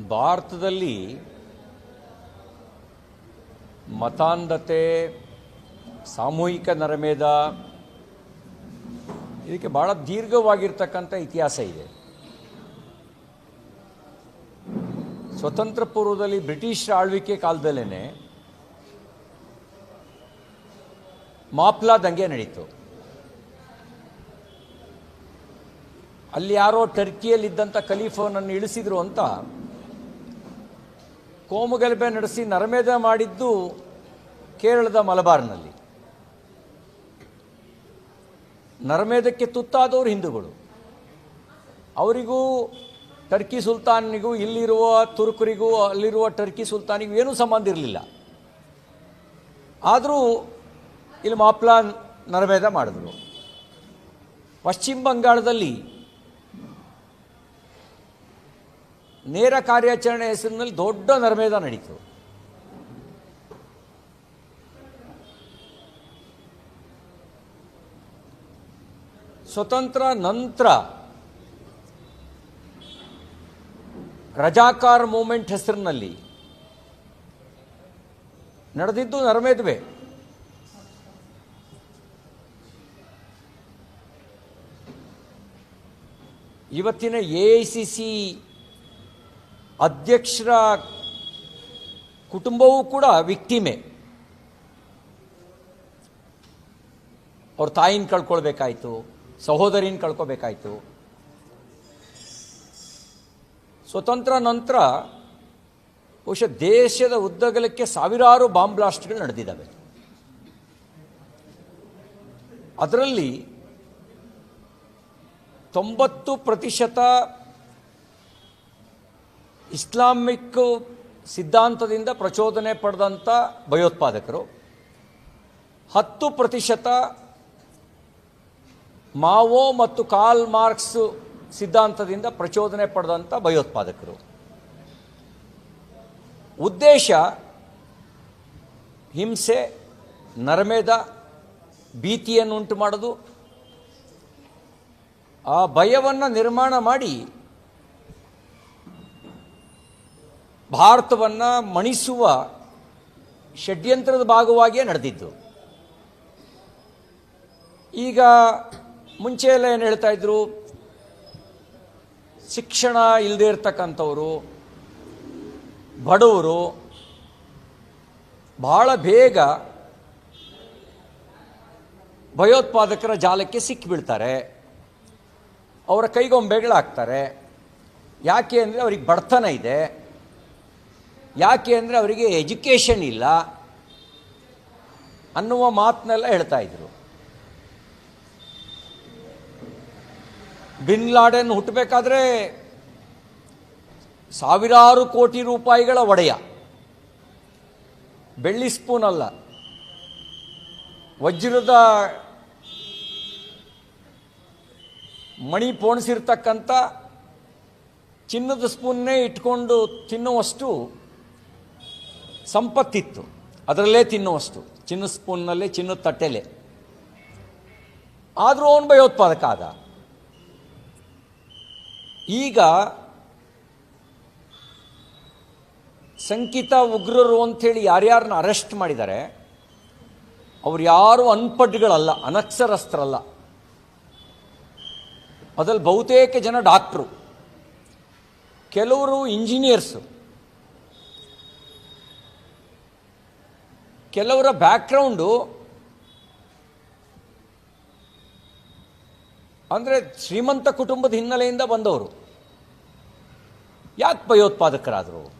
ಭಾರತದಲ್ಲಿ ಮತಾಂಧತೆ, ಸಾಮೂಹಿಕ ನರಮೇಧ, ಇದಕ್ಕೆ ಭಾಳ ದೀರ್ಘವಾಗಿರ್ತಕ್ಕಂಥ ಇತಿಹಾಸ ಇದೆ. ಸ್ವತಂತ್ರ ಪೂರ್ವದಲ್ಲಿ ಬ್ರಿಟಿಷ್ ಆಳ್ವಿಕೆ ಕಾಲದಲ್ಲೇ ಮಾಪ್ಲಾ ದಂಗೆ ನಡೀತು. ಅಲ್ಲಿ ಯಾರೋ ಟರ್ಕಿಯಲ್ಲಿದ್ದಂಥ ಖಲೀಫನನ್ನು ಇಳಿಸಿದ್ರು ಅಂತ ಕೋಮುಗಲಭೆ ನಡೆಸಿ ನರಮೇಧ ಮಾಡಿದ್ದು ಕೇರಳದ ಮಲಬಾರ್ನಲ್ಲಿ. ನರಮೇಧಕ್ಕೆ ತುತ್ತಾದವರು ಹಿಂದೂಗಳು. ಅವರಿಗೂ ಟರ್ಕಿ ಸುಲ್ತಾನಿಗೂ ಇಲ್ಲಿರುವ ತುರ್ಕರಿಗೂ ಅಲ್ಲಿರುವ ಟರ್ಕಿ ಸುಲ್ತಾನಿಗೂ ಏನೂ ಸಂಬಂಧ ಇರಲಿಲ್ಲ. ಆದರೂ ಇಲ್ಲಿ ಮಾಪ್ಲಾನ್ ನರಮೇಧ ಮಾಡಿದ್ರು. ಪಶ್ಚಿಮ ಬಂಗಾಳದಲ್ಲಿ ನೇರ ಕಾರ್ಯಾಚರಣೆ ಹೆಸರಿನಲ್ಲಿ ದೊಡ್ಡ ನರಮೇಧ ನಡೀತು. ಸ್ವತಂತ್ರ ನಂತರ ರಜಾಕಾರ್ ಮೂಮೆಂಟ್ ಹೆಸರಿನಲ್ಲಿ ನಡೆದಿದ್ದು ನರಮೇಧವೇ. ಇವತ್ತಿನ ಎ ಸಿ ಸಿ ಅಧ್ಯಕ್ಷರ ಕುಟುಂಬವೂ ಕೂಡ ವಿಕ್ಟಿಮೆ. ಅವ್ರ ತಾಯಿನ ಕಳ್ಕೊಳ್ಬೇಕಾಯ್ತು, ಸಹೋದರಿನ ಕಳ್ಕೊಬೇಕಾಯ್ತು ಸ್ವತಂತ್ರ ನಂತರ ಬಹುಶಃ ದೇಶದ ಉದ್ದಗಲಕ್ಕೆ ಸಾವಿರಾರು ಬಾಂಬ್ ಬ್ಲಾಸ್ಟ್ಗಳು ನಡೆದಿದ್ದಾವೆ. ಅದರಲ್ಲಿ ತೊಂಬತ್ತು ಪ್ರತಿಶತ ಇಸ್ಲಾಮಿಕ್ ಸಿದ್ಧಾಂತದಿಂದ ಪ್ರಚೋದನೆ ಪಡೆದಂಥ ಭಯೋತ್ಪಾದಕರು. ಹತ್ತು ಪ್ರತಿಶತ ಮಾವೋ ಮತ್ತು ಕಾಲ್ ಮಾರ್ಕ್ಸ್ ಸಿದ್ಧಾಂತದಿಂದ ಪ್ರಚೋದನೆ ಪಡೆದಂಥ ಭಯೋತ್ಪಾದಕರು. ಉದ್ದೇಶ, ಹಿಂಸೆ, ನರಮೇಧ ಭೀತಿಯನ್ನು ಉಂಟು ಮಾಡೋದು. ಆ ಭಯವನ್ನು ನಿರ್ಮಾಣ ಮಾಡಿ ಭಾರತವನ್ನು ಮಣಿಸುವ ಷಡ್ಯಂತ್ರದ ಭಾಗವಾಗಿಯೇ ನಡೆದಿದ್ದು. ಈಗ ಮುಂಚೆ ಎಲ್ಲ ಏನು ಹೇಳ್ತಾ ಇದ್ರು? ಶಿಕ್ಷಣ ಇಲ್ಲದೇ ಇರ್ತಕ್ಕಂಥವ್ರು, ಬಡವರು ಬಹಳ ಬೇಗ ಭಯೋತ್ಪಾದಕರ ಜಾಲಕ್ಕೆ ಸಿಕ್ಕಿಬಿಡ್ತಾರೆ. ಅವರ ಕೈಗೊಂಬೆಗಳಾಗ್ತಾರೆ. ಯಾಕೆ ಅಂದರೆ ಅವ್ರಿಗೆ ಬಡತನ ಇದೆ. ಯಾಕೆ ಅಂದರೆ ಅವರಿಗೆ ಎಜುಕೇಷನ್ ಇಲ್ಲ ಅನ್ನುವ ಮಾತನ್ನೆಲ್ಲ ಹೇಳ್ತಾ ಇದ್ರು. ಬಿನ್ ಲಾಡೆನ್ ಹುಟ್ಟಬೇಕಾದ್ರೆ ಸಾವಿರಾರು ಕೋಟಿ ರೂಪಾಯಿಗಳ ಒಡೆಯ. ಬೆಳ್ಳಿ ಸ್ಪೂನ್ ಅಲ್ಲ. ವಜ್ರದ ಮಣಿ ಪೋಣಿಸಿರ್ತಕ್ಕಂಥ ಚಿನ್ನದ ಸ್ಪೂನ್ನೇ ಇಟ್ಕೊಂಡು ತಿನ್ನುವಷ್ಟು ಸಂಪತ್ತಿತ್ತು. ಅದರಲ್ಲೇ ತಿನ್ನುವಷ್ಟು. ಚಿನ್ನ ಸ್ಪೂನ್ನಲ್ಲೇ ಚಿನ್ನದ ತಟ್ಟೆಲೆ. ಆದರೂ ಅವನು ಭಯೋತ್ಪಾದಕ ಆದ ಈಗ ಸಂಕಿತ ಉಗ್ರರು ಅಂಥೇಳಿ ಯಾರ್ಯಾರನ್ನ ಅರೆಸ್ಟ್ ಮಾಡಿದ್ದಾರೆ, ಅವ್ರು ಯಾರು ಅನ್ಪಡ್ಗಳಲ್ಲ, ಅನಕ್ಷರಸ್ಥರಲ್ಲ. ಅದರಲ್ಲಿ ಬಹುತೇಕ ಜನ ಡಾಕ್ಟ್ರು ಕೆಲವರು ಇಂಜಿನಿಯರ್ಸು ಕೆಲವರ ಬ್ಯಾಕ್ಗ್ರೌಂಡು ಅಂದರೆ ಶ್ರೀಮಂತ ಕುಟುಂಬದ ಹಿನ್ನೆಲೆಯಿಂದ ಬಂದವರು. ಯಾಕೆ ಭಯೋತ್ಪಾದಕರಾದರು?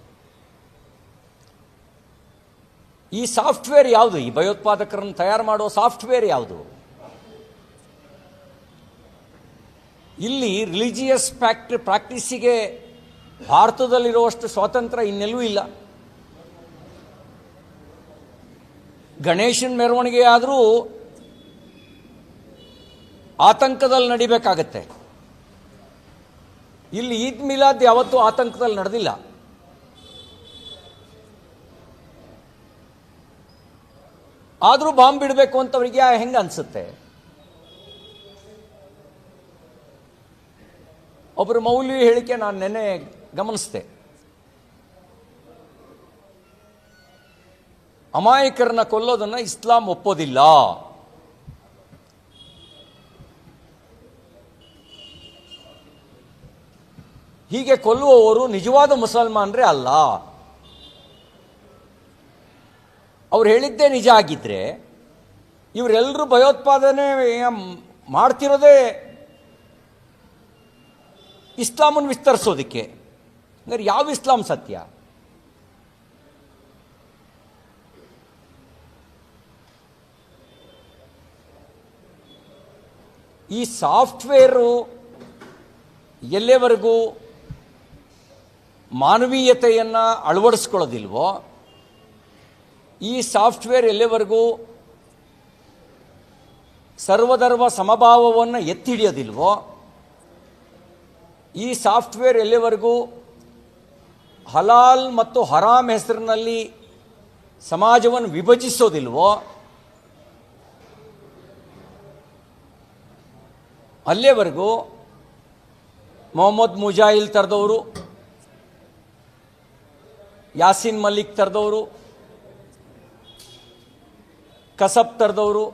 ಈ ಸಾಫ್ಟ್ವೇರ್ ಯಾವುದು? ಈ ಭಯೋತ್ಪಾದಕರನ್ನು ತಯಾರು ಮಾಡುವ ಸಾಫ್ಟ್ವೇರ್ ಯಾವುದು? ಇಲ್ಲಿ ರಿಲಿಜಿಯಸ್ ಪ್ಯಾಕ್ಟ್ ಪ್ರಾಕ್ಟೀಸಿಗೆ ಭಾರತದಲ್ಲಿರುವಷ್ಟು ಸ್ವಾತಂತ್ರ್ಯ ಇನ್ನೆಲ್ಲೂ ಇಲ್ಲ. ಗಣೇಶನ ಮೆರವಣಿಗೆ ಆದರೂ ಆತಂಕದಲ್ಲಿ ನಡಿಬೇಕಾಗತ್ತೆ. ಇಲ್ಲಿ ಈದ್ ಮಿಲಾದ್ ಯಾವತ್ತೂ ಆತಂಕದಲ್ಲಿ ನಡೆದಿಲ್ಲ. ಆದರೂ ಬಾಂಬ್ ಬಿಡಬೇಕು ಅಂತ ಅವರಿಗೆ ಹೆಂಗೆ ಅನಿಸುತ್ತೆ? ಒಬ್ಬರು ಮೌಲ್ಯ ಹೇಳಿಕೆ ನಾನು ನೆನ್ನೆ ಗಮನಿಸಿದೆ. ಅಮಾಯಕರನ್ನ ಕೊಲ್ಲೋದನ್ನ ಇಸ್ಲಾಂ ಒಪ್ಪೋದಿಲ್ಲ. ಹೀಗೆ ಕೊಲ್ಲುವವರು ನಿಜವಾದ ಮುಸಲ್ಮಾನರೇ ಅಲ್ಲ. ಅವ್ರು ಹೇಳಿದ್ದೇ ನಿಜ ಆಗಿದ್ರೆ ಇವರೆಲ್ಲರೂ ಭಯೋತ್ಪಾದನೆ ಮಾಡ್ತಿರೋದೇ ಇಸ್ಲಾಮನ್ನು ವಿಸ್ತರಿಸೋದಕ್ಕೆ. ಅಂದರೆ ಯಾವ ಇಸ್ಲಾಂ ಸತ್ಯ? ಈ ಸಾಫ್ಟ್ವೇರು ಎಲ್ಲಿವರೆಗೂ ಮಾನವೀಯತೆಯನ್ನು ಅಳವಡಿಸ್ಕೊಳ್ಳೋದಿಲ್ವೋ, ಈ ಸಾಫ್ಟ್ವೇರ್ ಎಲ್ಲಿವರೆಗೂ ಸರ್ವಧರ್ಮ ಸಮಭಾವವನ್ನು ಎತ್ತಿ ಹಿಡಿಯೋದಿಲ್ವೋ ಈ ಸಾಫ್ಟ್ವೇರ್ ಎಲ್ಲಿವರೆಗೂ ಹಲಾಲ್ ಮತ್ತು ಹರಾಮ್ ಹೆಸರಿನಲ್ಲಿ ಸಮಾಜವನ್ನು ವಿಭಜಿಸೋದಿಲ್ವೋ ಅಲ್ಲಿಯವರೆಗೂ ಮೊಹಮ್ಮದ್ ಮುಜಾಹಿಲ್ ತರದವರು, ಯಾಸಿನ್ ಮಲ್ಲಿಕ್ ತರದವರು, ಕಸಬ್ ತರದವರು,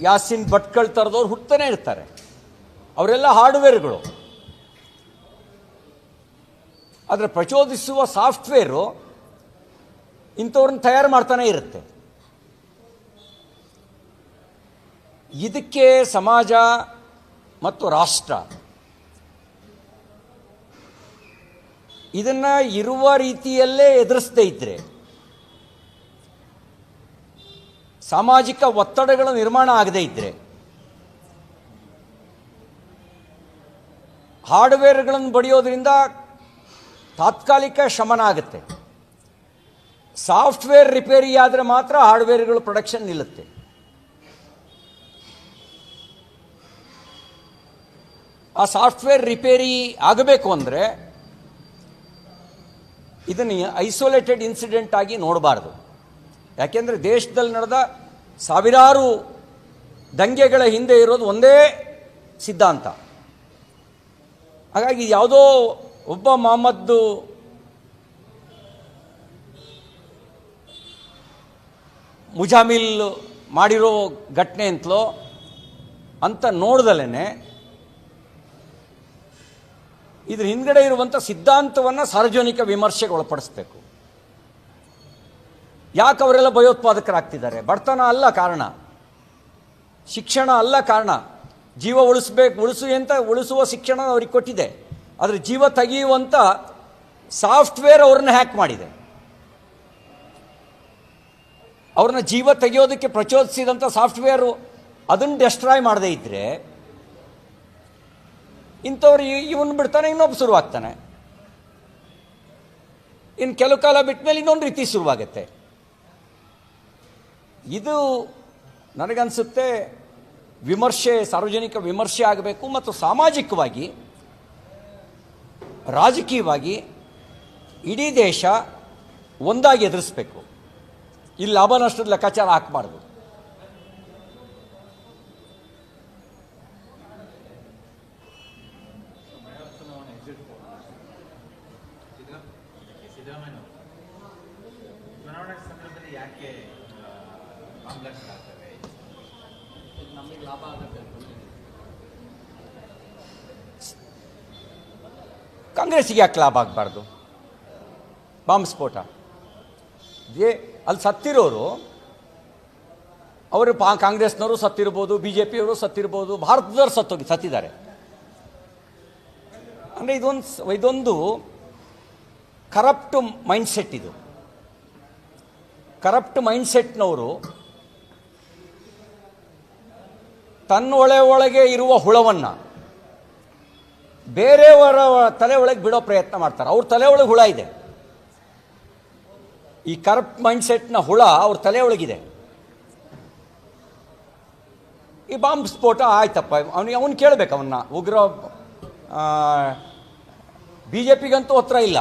ಯಾಸಿನ್ ಭಟ್ಕಳ್ ತರದವ್ರು ಹುಡ್ತಾನೆ ಇರ್ತಾರೆ. ಅವರೆಲ್ಲ ಹಾರ್ಡ್ವೇರ್ಗಳು. ಆದರೆ ಪ್ರಚೋದಿಸುವ ಸಾಫ್ಟ್ವೇರು ಇಂಥವ್ರನ್ನ ತಯಾರು ಮಾಡ್ತಾನೆ ಇರುತ್ತೆ. ಇದಕ್ಕೆ ಸಮಾಜ ಮತ್ತು ರಾಷ್ಟ್ರ ಇದನ್ನು ಇರುವ ರೀತಿಯಲ್ಲೇ ಎದುರಿಸದೇ ಇದ್ರೆ ಸಾಮಾಜಿಕ ಒತ್ತಡಗಳು ನಿರ್ಮಾಣ ಆಗದೇ ಇದ್ರೆ ಹಾರ್ಡ್ವೇರ್ಗಳನ್ನು ಬಡಿಯೋದ್ರಿಂದ ತಾತ್ಕಾಲಿಕ ಶಮನ ಆಗುತ್ತೆ. ಸಾಫ್ಟ್ವೇರ್ ರಿಪೇರಿ ಆದರೆ ಮಾತ್ರ ಹಾರ್ಡ್ವೇರ್ಗಳು ಪ್ರೊಡಕ್ಷನ್ ನಿಲ್ಲುತ್ತೆ. ಆ ಸಾಫ್ಟ್ವೇರ್ ರಿಪೇರಿ ಆಗಬೇಕು ಅಂದರೆ ಇದನ್ನು ಐಸೋಲೇಟೆಡ್ ಇನ್ಸಿಡೆಂಟ್ ಆಗಿ ನೋಡಬಾರ್ದು. ಯಾಕೆಂದರೆ ದೇಶದಲ್ಲಿ ನಡೆದ ಸಾವಿರಾರು ದಂಗೆಗಳ ಹಿಂದೆ ಇರೋದು ಒಂದೇ ಸಿದ್ಧಾಂತ. ಹಾಗಾಗಿ ಯಾವುದೋ ಒಬ್ಬ ಮೊಹಮ್ಮದ್ದು ಮುಜಾಮಿಲ್ ಮಾಡಿರೋ ಘಟನೆ ಅಂತಲೋ ಅಂತ ನೋಡ್ದಲೇ ಇದ್ರ ಹಿಂದ್ಗಡೆ ಇರುವಂಥ ಸಿದ್ಧಾಂತವನ್ನು ಸಾರ್ವಜನಿಕ ವಿಮರ್ಶೆಗೆ ಒಳಪಡಿಸ್ಬೇಕು. ಯಾಕೆ ಅವರೆಲ್ಲ ಭಯೋತ್ಪಾದಕರಾಗ್ತಿದ್ದಾರೆ? ಬಡತನ ಅಲ್ಲ ಕಾರಣ. ಶಿಕ್ಷಣ ಅಲ್ಲ ಕಾರಣ. ಜೀವ ಉಳಿಸ್ಬೇಕು, ಉಳಿಸು ಅಂತ ಉಳಿಸುವ ಶಿಕ್ಷಣ ಅವ್ರಿಗೆ ಕೊಟ್ಟಿದೆ. ಆದರೆ ಜೀವ ತೆಗೆಯುವಂಥ ಸಾಫ್ಟ್ವೇರ್ ಅವ್ರನ್ನ ಹ್ಯಾಕ್ ಮಾಡಿದೆ. ಅವ್ರನ್ನ ಜೀವ ತೆಗೆಯೋದಕ್ಕೆ ಪ್ರಚೋದಿಸಿದಂಥ ಸಾಫ್ಟ್ವೇರು ಅದನ್ನು ಡೆಸ್ಟ್ರಾಯ್ ಮಾಡದೇ ಇದ್ದರೆ ಇಂಥವ್ರು ಇವನು ಬಿಡ್ತಾನೆ ಇನ್ನೊಬ್ಬ ಶುರುವಾಗ್ತಾನೆ. ಇನ್ನು ಕೆಲವು ಕಾಲ ಬಿಟ್ಟ ಮೇಲೆ ಇನ್ನೊಂದು ರೀತಿ ಶುರುವಾಗುತ್ತೆ. ಇದು ನನಗನ್ಸುತ್ತೆ ವಿಮರ್ಶೆ, ಸಾರ್ವಜನಿಕ ವಿಮರ್ಶೆ ಆಗಬೇಕು ಮತ್ತು ಸಾಮಾಜಿಕವಾಗಿ, ರಾಜಕೀಯವಾಗಿ ಇಡೀ ದೇಶ ಒಂದಾಗಿ ಎದುರಿಸ್ಬೇಕು. ಇಲ್ಲಿ ಲಾಭ ನಷ್ಟದ ಲೆಕ್ಕಾಚಾರ ಹಾಕಬಾರ್ದು. ಕಾಂಗ್ರೆಸ್ಸಿಗೆ ಯಾಕೆ ಲಾಭ ಆಗಬಾರ್ದು? ಬಾಂಬ್ ಸ್ಫೋಟ. ಏ ಅಲ್ಲಿ ಸತ್ತಿರೋರು, ಅವರು ಪಾ, ಕಾಂಗ್ರೆಸ್ನವರು ಸತ್ತಿರ್ಬೋದು ಬಿ ಜೆ ಪಿಯವರು ಸತ್ತಿರ್ಬೋದು, ಭಾರತದವರು ಸತ್ತೋಗಿ, ಸತ್ತಿದ್ದಾರೆ. ಅಂದರೆ ಇದೊಂದು ಇದೊಂದು ಕರಪ್ಟ್ ಮೈಂಡ್ಸೆಟ್ ಇದು. ಕರಪ್ಟ್ ಮೈಂಡ್ಸೆಟ್ನವರು ತನ್ನೊಳೆ ಒಳಗೆ ಇರುವ ಹುಳವನ್ನು ಬೇರೆಯವರ ತಲೆ ಒಳಗೆ ಬಿಡೋ ಪ್ರಯತ್ನ ಮಾಡ್ತಾರೆ. ಅವ್ರ ತಲೆ ಒಳಗೆ ಹುಳ ಇದೆ. ಈ ಕರಪ್ಟ್ ಮೈಂಡ್ಸೆಟ್ನ ಹುಳ ಅವ್ರ ತಲೆ ಒಳಗಿದೆ. ಈ ಬಾಂಬ್ ಸ್ಫೋಟ ಆಯ್ತಪ್ಪ. ಅವನಿಗೆ ಅವನು ಕೇಳಬೇಕು ಅವನ್ನ ಉಗ್ರ ಬಿ ಜೆ ಪಿಗಂತೂ ಹತ್ರ ಇಲ್ಲ.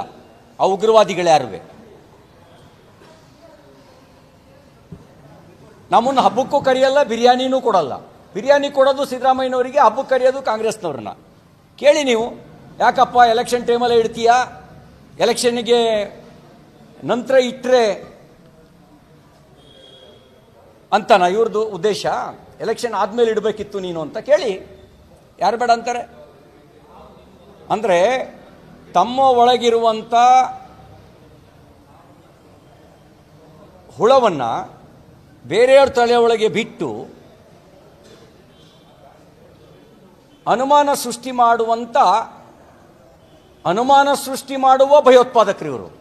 ಆ ಉಗ್ರವಾದಿಗಳು ಯಾರುವೆ? ನಮ್ಮನ್ನು ಹಬ್ಬಕ್ಕೂ ಕರೆಯಲ್ಲ, ಬಿರಿಯಾನಿನೂ ಕೊಡಲ್ಲ. ಬಿರಿಯಾನಿ ಕೊಡೋದು ಸಿದ್ದರಾಮಯ್ಯನವರಿಗೆ ಹಬ್ಬಕ್ಕೆ ಕರೆಯೋದು ಕಾಂಗ್ರೆಸ್ನವ್ರನ್ನ. ಕೇಳಿ ನೀವು. ಯಾಕಪ್ಪ, ಎಲೆಕ್ಷನ್ ಟೈಮಲ್ಲೇ ಇಡ್ತೀಯಾ? ಎಲೆಕ್ಷನ್ನಿಗೆ ನಂತರ ಇಟ್ಟರೆ ಅಂತನಾ ಇವ್ರದ್ದು ಉದ್ದೇಶ. ಎಲೆಕ್ಷನ್ ಆದಮೇಲೆ ಇಡಬೇಕಿತ್ತು ನೀನು ಅಂತ ಕೇಳಿ. ಯಾರು ಬೇಡ ಅಂತಾರೆ? ಅಂದರೆ ತಮ್ಮ ಒಳಗಿರುವಂಥ ಹುಳವನ್ನು ಬೇರೆಯವ್ರ ತಲೆ ಒಳಗೆ ಬಿಟ್ಟು ಅನುಮಾನ ಸೃಷ್ಟಿ ಮಾಡುವಂಥ ಅನುಮಾನ ಸೃಷ್ಟಿ ಮಾಡುವ ಭಯೋತ್ಪಾದಕರು ಇವರು.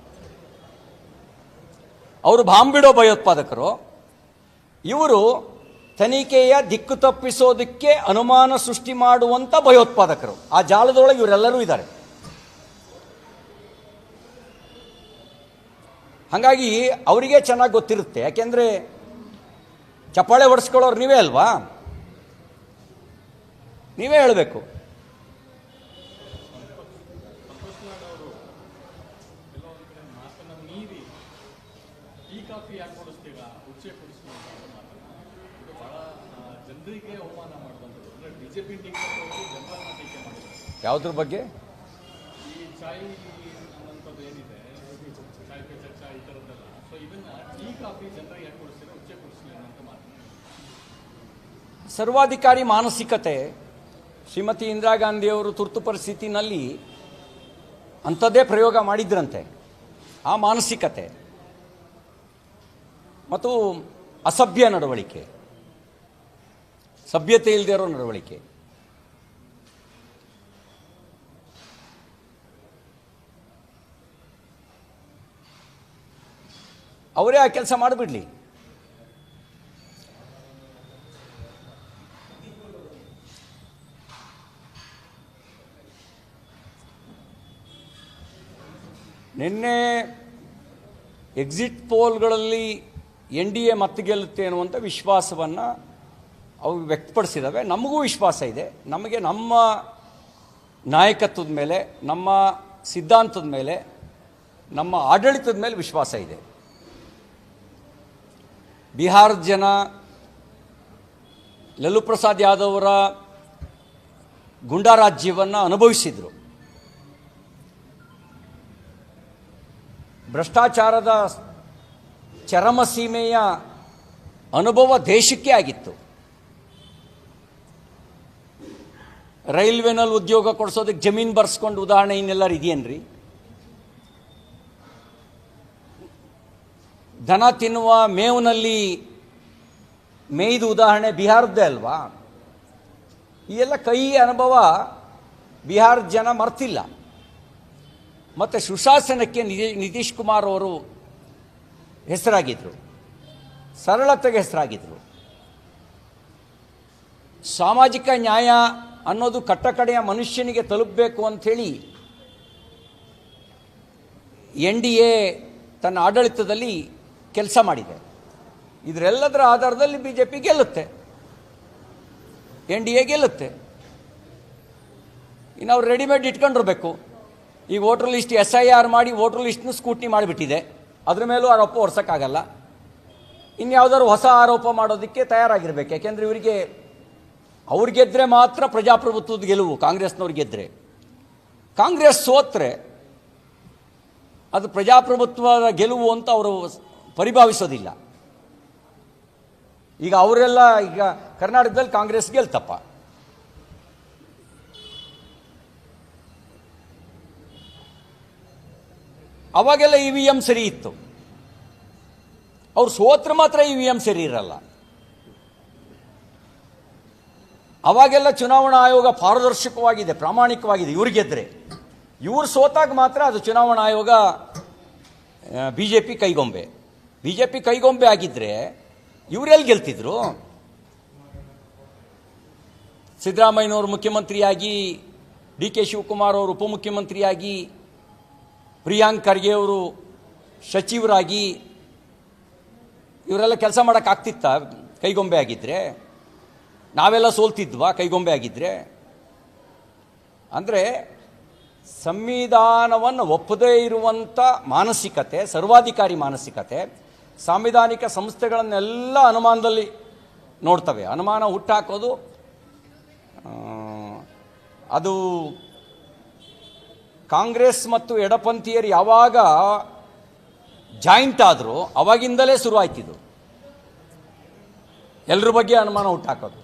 ಅವರು ಬಾಂಬಿಡೋ ಬಿಡೋ ಭಯೋತ್ಪಾದಕರು. ಇವರು ತನಿಖೆಯ ದಿಕ್ಕು ತಪ್ಪಿಸೋದಕ್ಕೆ ಅನುಮಾನ ಸೃಷ್ಟಿ ಮಾಡುವಂಥ ಭಯೋತ್ಪಾದಕರು. ಆ ಜಾಲದೊಳಗೆ ಇವರೆಲ್ಲರೂ ಇದ್ದಾರೆ. ಹಾಗಾಗಿ ಅವರಿಗೆ ಚೆನ್ನಾಗಿ ಗೊತ್ತಿರುತ್ತೆ. ಯಾಕೆಂದರೆ ಚಪ್ಪಾಳೆ ಹೊಡೆಸ್ಕೊಳ್ಳೋರು ನೀವೇ ಅಲ್ವಾ? ನೀವೇ ಹೇಳಬೇಕು. ಟೀ ಕಾಫಿ ಯಾಕೆ ಕೊಡಿಸ್ತೀವ ಹುಚ್ಚೆ ಕೊಡಿಸ್ತೀವಿ ಅಂತ ಮಾತನ್ನ ಇದು ಬಹಳ ಜನರಿಗೆ ಅವಮಾನ ಮಾಡುವಂಥದ್ದು. ಅಂದರೆ ಬಿ ಜೆ ಪಿ ಟೀಕೆ ಜನರನ್ನ ಟೀಕೆ ಮಾಡಿದ್ದಾರೆ. ಯಾವುದ್ರ ಬಗ್ಗೆ? ಈ ಚಾಯ್ ಅನ್ನೋಂಥದ್ದು ಏನಿದೆ? ಚಾಯ್ ಪೇ ಚರ್ಚಾ ಈ ಥರದ್ದೆಲ್ಲ. ಸೊ ಇದನ್ನ ಟೀ ಕಾಫಿ ಜನರಿಗೆ ಯಾಕೆ ಕೊಡಿಸ್ತೀರ? ಹುಚ್ಚೆ ಕೊಡಿಸ್ಲಿ ಅನ್ನೋಂಥ ಮಾತು ಸರ್ವಾಧಿಕಾರಿ ಮಾನಸಿಕತೆ ಶ್ರೀಮತಿ ಇಂದಿರಾ ಗಾಂಧಿಯವರು ತುರ್ತು ಪರಿಸ್ಥಿತಿನಲ್ಲಿ ಅಂಥದ್ದೇ ಪ್ರಯೋಗ ಮಾಡಿದ್ರಂತೆ. ಆ ಮಾನಸಿಕತೆ. ಮತ್ತು ಅಸಭ್ಯ ನಡವಳಿಕೆ. ಸಭ್ಯತೆ ಇಲ್ಲದೆ ಇರೋ ನಡವಳಿಕೆ. ಅವರೇ ಆ ಕೆಲಸ ಮಾಡಿಬಿಡ್ಲಿ. ನಿನ್ನೆ ಎಕ್ಸಿಟ್ ಪೋಲ್ಗಳಲ್ಲಿ ಎನ್ ಡಿ ಎ ಮತ್ತೆ ಗೆಲ್ಲುತ್ತೆ ಅನ್ನುವಂಥ ವಿಶ್ವಾಸವನ್ನು ಅವು ವ್ಯಕ್ತಪಡಿಸಿದ್ದಾವೆ ನಮಗೂ ವಿಶ್ವಾಸ ಇದೆ. ನಮಗೆ ನಮ್ಮ ನಾಯಕತ್ವದ ಮೇಲೆ, ನಮ್ಮ ಸಿದ್ಧಾಂತದ ಮೇಲೆ, ನಮ್ಮ ಆಡಳಿತದ ಮೇಲೆ ವಿಶ್ವಾಸ ಇದೆ. ಬಿಹಾರದ ಜನ, ಲಲ್ಲೂ ಪ್ರಸಾದ್ ಯಾದವರ ಗುಂಡಾರಾಜ್ಯವನ್ನು ಅನುಭವಿಸಿದರು. ಭ್ರಷ್ಟಾಚಾರದ ಚರಮ ಸೀಮೆಯ ಅನುಭವ ದೇಶಕ್ಕೆ ಆಗಿತ್ತು. ರೈಲ್ವೆನಲ್ಲಿ ಉದ್ಯೋಗ ಕೊಡಿಸೋದಕ್ಕೆ ಜಮೀನು ಬರ್ಸ್ಕೊಂಡು ಉದಾಹರಣೆ ಇನ್ನೆಲ್ಲರೂ ಇದೆಯೇನ್ರಿ? ದನ ತಿನ್ನುವ ಮೇವಿನಲ್ಲಿ ಮೇಯ್ದು ಉದಾಹರಣೆ ಬಿಹಾರದ್ದೇ ಅಲ್ವಾ? ಈ ಎಲ್ಲ ಕೈ ಅನುಭವ ಬಿಹಾರದ ಜನ ಮರ್ತಿಲ್ಲ. ಮತ್ತು ಸುಶಾಸನಕ್ಕೆ ನಿತೀಶ್ ಕುಮಾರ್ ಅವರು ಹೆಸರಾಗಿದ್ದರು ಸರಳತೆಗೆ ಹೆಸರಾಗಿದ್ದರು ಸಾಮಾಜಿಕ ನ್ಯಾಯ ಅನ್ನೋದು ಕಟ್ಟಕಡೆಯ ಮನುಷ್ಯನಿಗೆ ತಲುಪಬೇಕು ಅಂಥೇಳಿ ಎನ್ ಡಿ ಎ ತನ್ನ ಆಡಳಿತದಲ್ಲಿ ಕೆಲಸ ಮಾಡಿದೆ. ಇದರೆಲ್ಲದರ ಆಧಾರದಲ್ಲಿ ಬಿ ಜೆ ಪಿ ಗೆಲ್ಲುತ್ತೆ. ಎನ್ ಡಿ ಎ ಗೆಲ್ಲುತ್ತೆ. ಇನ್ನು ಅವ್ರು ರೆಡಿಮೇಡ್ ಇಟ್ಕೊಂಡಿರ್ಬೇಕು. ಈಗ voter list S I R ಮಾಡಿ ವೋಟರ್ ಲಿಸ್ಟ್ನು ಸ್ಕೂಟ್ನಿ ಮಾಡಿಬಿಟ್ಟಿದೆ. ಅದ್ರ ಮೇಲೂ ಆರೋಪ ಹೊರ್ಸೋಕ್ಕಾಗಲ್ಲ ಇನ್ಯಾವುದಾದ್ರು ಹೊಸ ಆರೋಪ ಮಾಡೋದಕ್ಕೆ ತಯಾರಾಗಿರ್ಬೇಕು. ಯಾಕೆಂದರೆ ಇವರಿಗೆ, ಅವ್ರು ಗೆದ್ದರೆ ಮಾತ್ರ ಪ್ರಜಾಪ್ರಭುತ್ವದ ಗೆಲುವು, ಕಾಂಗ್ರೆಸ್ನವ್ರು ಗೆದ್ದರೆ ಕಾಂಗ್ರೆಸ್ ಸೋತ್ರೆ ಅದು ಪ್ರಜಾಪ್ರಭುತ್ವದ ಗೆಲುವು ಅಂತ ಅವರು ಪರಿಭಾವಿಸೋದಿಲ್ಲ. ಈಗ ಅವರೆಲ್ಲ ಈಗ ಕರ್ನಾಟಕದಲ್ಲಿ ಕಾಂಗ್ರೆಸ್ ಗೆಲ್ತಪ್ಪ. ಅವಾಗೆಲ್ಲ ಇ ವಿ ಎಂ ಸರಿ ಇತ್ತು. ಅವ್ರು ಸೋತ್ರ ಮಾತ್ರ ಇ ವಿ ಎಂ ಸರಿ ಇರಲ್ಲ. ಅವಾಗೆಲ್ಲ ಚುನಾವಣಾ ಆಯೋಗ ಪಾರದರ್ಶಕವಾಗಿದೆ, ಪ್ರಾಮಾಣಿಕವಾಗಿದೆ, ಇವ್ರು ಗೆದ್ದರೆ ಇವ್ರು ಸೋತಾಗ ಮಾತ್ರ ಅದು ಚುನಾವಣಾ ಆಯೋಗ ಬಿ ಜೆ ಪಿ ಕೈಗೊಂಬೆ. ಬಿ ಜೆ ಪಿ ಕೈಗೊಂಬೆ ಆಗಿದ್ದರೆ ಇವರೆಲ್ಲಿ ಗೆಲ್ತಿದ್ರು? ಸಿದ್ದರಾಮಯ್ಯನವರು ಮುಖ್ಯಮಂತ್ರಿಯಾಗಿ, ಡಿ ಕೆ ಶಿವಕುಮಾರ್ ಅವರು ಉಪಮುಖ್ಯಮಂತ್ರಿಯಾಗಿ ಪ್ರಿಯಾಂಕ್ ಖರ್ಗೆ ಅವರು ಸಚಿವರಾಗಿ ಇವರೆಲ್ಲ ಕೆಲಸ ಮಾಡೋಕ್ಕಾಗ್ತಿತ್ತ ಕೈಗೊಂಬೆ ಆಗಿದ್ದರೆ ನಾವೆಲ್ಲ ಸೋಲ್ತಿದ್ವಾ? ಕೈಗೊಂಬೆ ಆಗಿದ್ದರೆ ಅಂದರೆ ಸಂವಿಧಾನವನ್ನು ಒಪ್ಪದೇ ಇರುವಂಥ ಮಾನಸಿಕತೆ, ಸರ್ವಾಧಿಕಾರಿ ಮಾನಸಿಕತೆ, ಸಾಂವಿಧಾನಿಕ ಸಂಸ್ಥೆಗಳನ್ನೆಲ್ಲ ಅನುಮಾನದಲ್ಲಿ ನೋಡ್ತವೆ. ಅನುಮಾನ ಹುಟ್ಟಾಕೋದು ಅದು ಕಾಂಗ್ರೆಸ್ ಮತ್ತು ಎಡಪಂಥೀಯರು ಯಾವಾಗ ಜಾಯಿಂಟ್ ಆದರೂ ಅವಾಗಿಂದಲೇ ಶುರುವಾಯ್ತಿದ್ದು ಎಲ್ಲರ ಬಗ್ಗೆ ಅನುಮಾನ ಹುಟ್ಟಾಕೋದು.